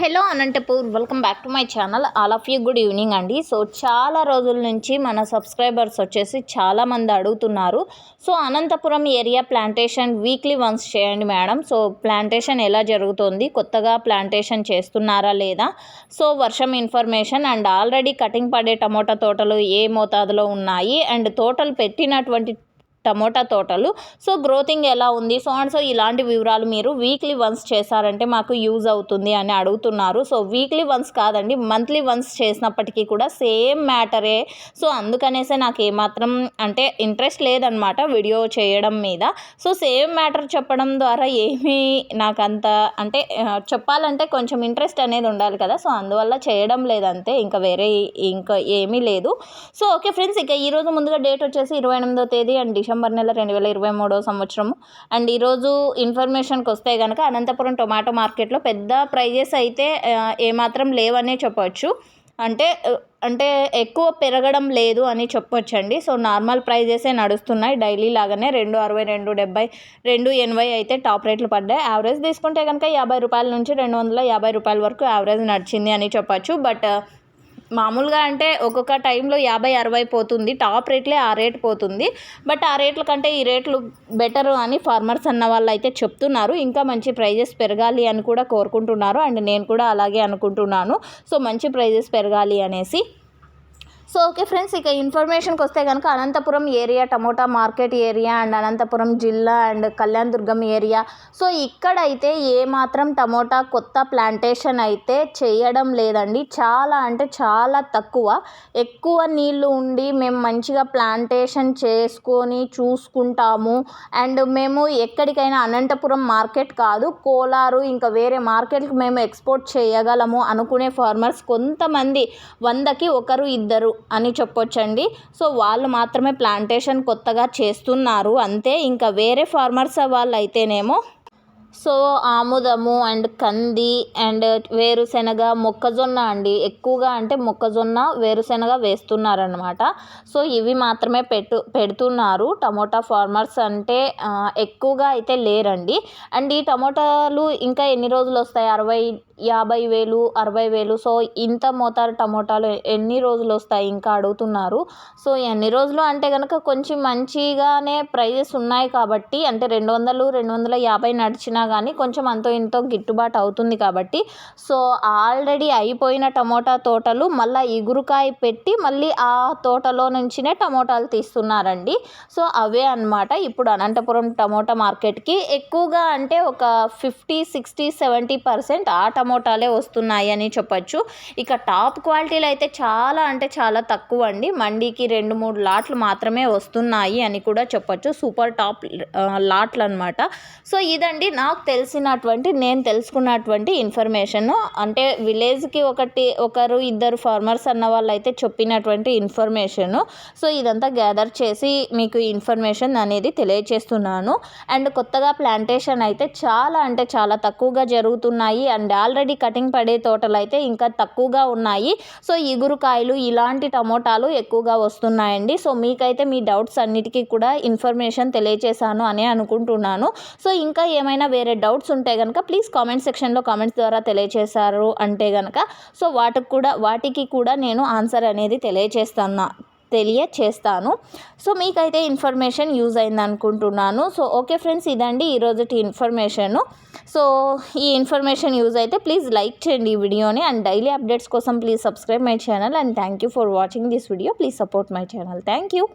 Hello Anantapur welcome back to my channel. All of you good evening అండి. So చాలా రోజుల నుంచి మన సబ్స్క్రైబర్స్ వచ్చేసి చాలామంది అడుగుతున్నారు. So Anantapuram area plantation weekly once చేయండి మేడం. సో ప్లాంటేషన్ ఎలా జరుగుతుంది? కొత్తగా ప్లాంటేషన్ చేస్తున్నారా లేదా? సో వర్షం ఇన్ఫర్మేషన్ అండ్ ఆల్రెడీ కటింగ్ పడే టమోటా తోటలు ఏ మోతాదులో ఉన్నాయి? అండ్ తోటలు పెట్టినటువంటి టమోటా తోటలు. సో గ్రోతింగ్ ఎలా ఉంది? సో అండ్ సో ఇలాంటి వివరాలు మీరు వీక్లీ వన్స్ చేశారంటే మాకు యూజ్ అవుతుంది అని అడుగుతున్నారు. సో వీక్లీ వన్స్ కాదండి మంత్లీ వన్స్ చేసినప్పటికీ కూడా సేమ్ మ్యాటరే. సో అందుకనేసే నాకు ఏమాత్రం అంటే ఇంట్రెస్ట్ లేదనమాట వీడియో చేయడం మీద. సో సేమ్ మ్యాటర్ చెప్పడం ద్వారా ఏమీ నాకు అంత అంటే చెప్పాలంటే కొంచెం ఇంట్రెస్ట్ అనేది ఉండాలి కదా. సో అందువల్ల చేయడం లేదంతే ఇంకా వేరే ఇంకా ఏమీ లేదు. సో ఓకే ఫ్రెండ్స్ ఇక ఈరోజు ముందుగా డేట్ వచ్చేసి ఇరవై ఎనిమిదో తేదీ అండ్. డిసెంబర్ నెల రెండు వేల ఇరవై మూడో సంవత్సరము. అండ్ ఈరోజు ఇన్ఫర్మేషన్కి వస్తే కనుక అనంతపురం టొమాటో మార్కెట్లో పెద్ద ప్రైజెస్ అయితే ఏమాత్రం లేవనే చెప్పవచ్చు అంటే అంటే ఎక్కువ పెరగడం లేదు అని చెప్పొచ్చండి. సో నార్మల్ ప్రైజెసే నడుస్తున్నాయి. డైలీ లాగానే రెండు అరవై రెండు డెబ్బై రెండు ఎనభై అయితే టాప్ రేట్లు పడ్డాయి. యావరేజ్ తీసుకుంటే కనుక యాభై రూపాయల నుంచి రెండు వందల యాభై రూపాయల వరకు యావరేజ్ నడిచింది అని చెప్పచ్చు. బట్ మామూలుగా అంటే ఒక్కొక్క టైంలో యాభై అరవై పోతుంది. టాప్ రేట్లే ఆ రేట్ పోతుంది. బట్ ఆ రేట్ల కంటే ఈ రేట్లు బెటర్ అని ఫార్మర్స్ అన్న వాళ్ళు అయితే చెప్తున్నారు. ఇంకా మంచి ప్రైజెస్ పెరగాలి అని కూడా కోరుకుంటున్నారు. అండ్ నేను కూడా అలాగే అనుకుంటున్నాను. సో మంచి ప్రైజెస్ పెరగాలి అనేసి సో ఓకే ఫ్రెండ్స్ ఇక ఇన్ఫర్మేషన్కి వస్తే కనుక Anantapuram area tomato market area and Anantapuram జిల్లా and Kalyan Durgam area. So ఇక్కడైతే ఏమాత్రం టమోటా కొత్త ప్లాంటేషన్ అయితే చేయడం లేదండి. చాలా అంటే చాలా తక్కువ. ఎక్కువ నీళ్ళు ఉండి మేము మంచిగా ప్లాంటేషన్ చేసుకొని చూసుకుంటాము. అండ్ మేము ఎక్కడికైనా అనంతపురం మార్కెట్ కాదు కోలారు ఇంకా వేరే మార్కెట్కి మేము ఎక్స్పోర్ట్ చేయగలము అనుకునే ఫార్మర్స్ కొంతమంది వందకి ఒకరు ఇద్దరు. అని చెప్పొచ్చండి. సో వాళ్ళు మాత్రమే ప్లాంటేషన్ కొత్తగా చేస్తున్నారు. అంతే ఇంకా వేరే ఫార్మర్స్ వాళ్ళు అయితేనేమో సో ఆముదము అండ్ కంది అండ్ వేరుశెనగ మొక్కజొన్న అండి. ఎక్కువగా అంటే మొక్కజొన్న వేరుశెనగ వేస్తున్నారనమాట సో ఇవి మాత్రమే పెట్టు పెడుతున్నారు. టమోటా ఫార్మర్స్ అంటే ఎక్కువగా అయితే లేరండి. అండ్ ఈ టమోటాలు ఇంకా ఎన్ని రోజులు వస్తాయి? అరవై యాభై వేలు అరవై వేలు. సో ఇంత మోతాదు టమోటాలు ఎన్ని రోజులు వస్తాయి? ఇంకా అడుగుతున్నారు. సో ఎన్ని రోజులు అంటే కనుక కొంచెం మంచిగానే ప్రైజెస్ ఉన్నాయి కాబట్టి అంటే రెండు వందలు రెండు వందల యాభై నడిచినా కానీ కొంచెం అంతో ఇంతో గిట్టుబాటు అవుతుంది కాబట్టి. సో ఆల్రెడీ అయిపోయిన టమోటా తోటలు మళ్ళీ ఇగురుకాయ పెట్టి మళ్ళీ ఆ తోటలో నుంచినే టమోటాలు తీస్తున్నారండి. సో అవే అనమాట ఇప్పుడు అనంతపురం టమోటా మార్కెట్కి ఎక్కువగా అంటే ఒక ఫిఫ్టీ సిక్స్టీ సెవెంటీ పర్సెంట్ ఆ టమోటాలే వస్తున్నాయి అని చెప్పచ్చు. ఇక టాప్ క్వాలిటీలు అయితే చాలా అంటే చాలా తక్కువ అండి. మండీకి రెండు మూడు లాట్లు మాత్రమే వస్తున్నాయి అని కూడా చెప్పచ్చు. సూపర్ టాప్ లాట్లు అనమాట సో ఇదండి నాకు నాకు తెలిసినటువంటి నేను తెలుసుకున్నటువంటి ఇన్ఫర్మేషన్ అంటే విలేజ్కి ఒకటి ఒకరు ఇద్దరు ఫార్మర్స్ అన్న వాళ్ళు అయితే చెప్పినటువంటి ఇన్ఫర్మేషన్ సో ఇదంతా గ్యాదర్ చేసి మీకు ఇన్ఫర్మేషన్ అనేది తెలియచేస్తున్నాను. అండ్ కొత్తగా ప్లాంటేషన్ అయితే చాలా అంటే చాలా తక్కువగా జరుగుతున్నాయి. అండ్ ఆల్రెడీ కటింగ్ పడే తోటలు అయితే ఇంకా తక్కువగా ఉన్నాయి. సో ఇగురుకాయలు ఇలాంటి టమోటాలు ఎక్కువగా వస్తున్నాయండి. సో మీకైతే మీ డౌట్స్ అన్నిటికీ కూడా ఇన్ఫర్మేషన్ తెలియచేశాను అని అనుకుంటున్నాను. సో ఇంకా ఏమైనా వేరే వేరే డౌట్స్ ఉంటే కనుక ప్లీజ్ కామెంట్ సెక్షన్లో కామెంట్స్ ద్వారా తెలియచేశారు అంటే కనుక సో వాటికి కూడా వాటికి కూడా నేను ఆన్సర్ అనేది తెలియచేస్తాను తెలియచేస్తాను. సో మీకైతే ఇన్ఫర్మేషన్ యూజ్ అయింది అనుకుంటున్నాను. సో ఓకే ఫ్రెండ్స్ ఇదండి ఈరోజుటి ఇన్ఫర్మేషను సో ఈ ఇన్ఫర్మేషన్ యూజ్ అయితే ప్లీజ్ లైక్ చేయండి ఈ వీడియోని అండ్ డైలీ అప్డేట్స్ కోసం please subscribe my channel and thank you for watching this video please support my channel thank you